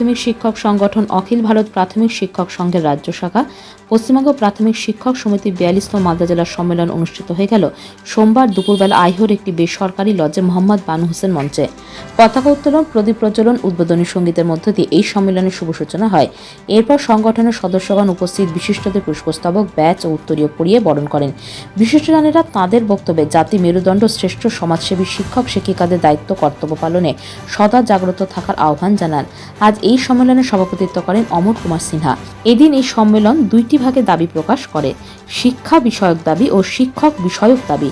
প্রাথমিক শিক্ষক সংগঠন অখিল ভারত প্রাথমিক শিক্ষক সংঘের রাজ্য শাখা, পশ্চিমবঙ্গ প্রাথমিক শিক্ষক সমিতির বিয়াল্লিশতম মালদা জেলার সম্মেলন অনুষ্ঠিত হয়ে গেল। সোমবার দুপুরবেলা আইহোর একটি বেসরকারি লজে মোহাম্মদ বানু হোসেন মঞ্চে। পতাকা উত্তোলন, প্রদীপ প্রজ্বলন, উদ্বোধনী সঙ্গীতের মধ্য দিয়ে এই সম্মেলনের শুভ সূচনা হয়। এরপর সংগঠনের সদস্যগণ উপস্থিত বিশিষ্টদের পুষ্পস্তবক, ব্যাচ ও উত্তরীয় পড়িয়ে বরণ করেন। বিশিষ্টজনেরা তাঁদের বক্তব্যে জাতি মেরুদণ্ড, শ্রেষ্ঠ সমাজসেবী শিক্ষক, শিক্ষিকাদের দায়িত্ব, কর্তব্য পালনে সদা জাগ্রত থাকার আহ্বান জানান। আজ এই সম্মেলনে সভাপতিত্ব করেন অমর কুমার সিনহা। এদিন এই সম্মেলন দুইটি ভাগে দাবি প্রকাশ করে। শিক্ষা বিষয়ক দাবি ও শিক্ষক বিষয়ক দাবি।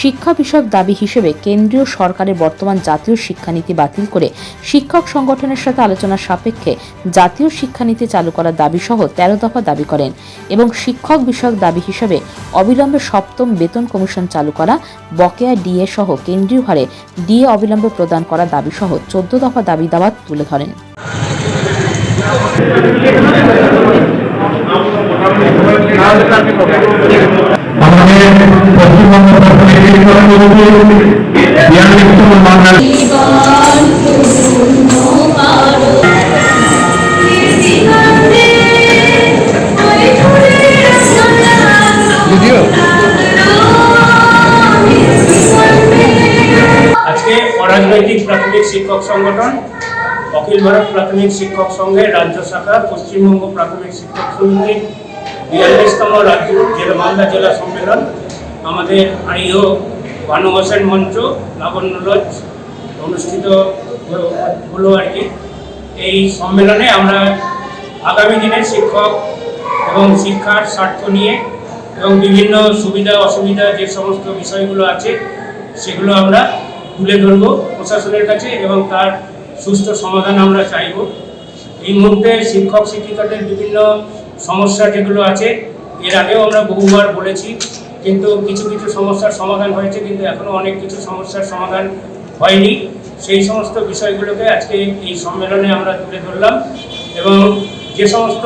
শিক্ষা বিষয়ক দাবি হিসেবে কেন্দ্রীয় সরকারের বর্তমান জাতীয় শিক্ষানীতি বাতিল করে শিক্ষক সংগঠনের সাথে আলোচনার সাপেক্ষে জাতীয় শিক্ষানীতি চালু করার দাবি সহ তেরো দফা দাবি করেন এবং শিক্ষক বিষয়ক দাবি হিসেবে অবিলম্বে সপ্তম বেতন কমিশন চালু করা, বকেয়া ডিএ সহ কেন্দ্রীয় হারে ডিএ অবিলম্বে প্রদান করা দাবি সহ চোদ্দ দফা দাবি দাওয়াত তুলে ধরেন। আমাদের পশ্চিমবঙ্গ প্রাথমিক শিক্ষক সমিতির বিয়াল্লিশতম বাংলা আজকে অরাজনৈতিক প্রাথমিক শিক্ষক সংগঠন অখিল ভারত প্রাথমিক শিক্ষক সংঘের রাজ্য শাখা, পশ্চিমবঙ্গ প্রাথমিক শিক্ষক সমিতির বিয়াল্লিশতম রাজ্য জেলা মালদা জেলা সম্মেলন, আমাদের আইও বানু হোসেন মঞ্চ, লাবণ্য লজ অনুষ্ঠিত হলো আর কি। এই সম্মেলনে আমরা আগামী দিনের শিক্ষক এবং শিক্ষার স্বার্থ নিয়ে এবং বিভিন্ন সুবিধা, অসুবিধা যে সমস্ত বিষয়গুলো আছে, সেগুলো আমরা তুলে ধরবো প্রশাসনের কাছে এবং তার সুষ্ঠু সমাধান আমরা চাইব। এই মুহূর্তে শিক্ষক, শিক্ষিকাদের বিভিন্ন সমস্যা যেগুলো আছে, এর আগেও আমরা বহুবার বলেছি, কিন্তু কিছু কিছু সমস্যার সমাধান হয়েছে, কিন্তু এখনও অনেক কিছু সমস্যার সমাধান হয়নি। সেই সমস্ত বিষয়গুলোকে আজকে এই সম্মেলনে আমরা তুলে ধরলাম এবং যে সমস্ত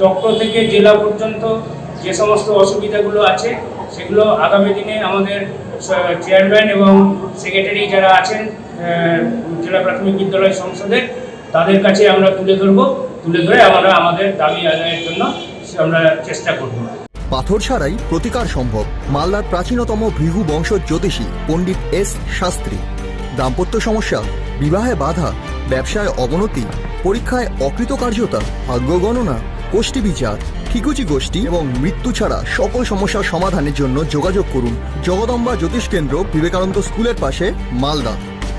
চক্র থেকে জেলা পর্যন্ত যে সমস্ত অসুবিধাগুলো আছে, সেগুলো আগামী দিনে আমাদের চেয়ারম্যান এবং সেক্রেটারি যারা আছেন জেলা প্রাথমিক বিদ্যালয় সংসদের তাদের কাছে আমরা তুলে ধরবো। তুলে ধরে আমরা আমাদের দাবি আদায়ের জন্য আমরা চেষ্টা করব। পাথর ছাড়াই প্রতিকার সম্ভব। মালদার প্রাচীনতম ভৃহু বংশ জ্যোতিষী পণ্ডিত এস শাস্ত্রী। দাম্পত্য সমস্যা, বিবাহে বাধা, ব্যবসায় অবনতি, পরীক্ষায় অকৃতকার্যতা, ভাগ্য গণনা, গোষ্ঠী বিচার, ঠিকুচি গোষ্ঠী এবং মৃত্যু ছাড়া সকল সমস্যার সমাধানের জন্য যোগাযোগ করুন জগদম্বা জ্যোতিষ কেন্দ্র বিবেকানন্দ স্কুলের পাশে, Malda.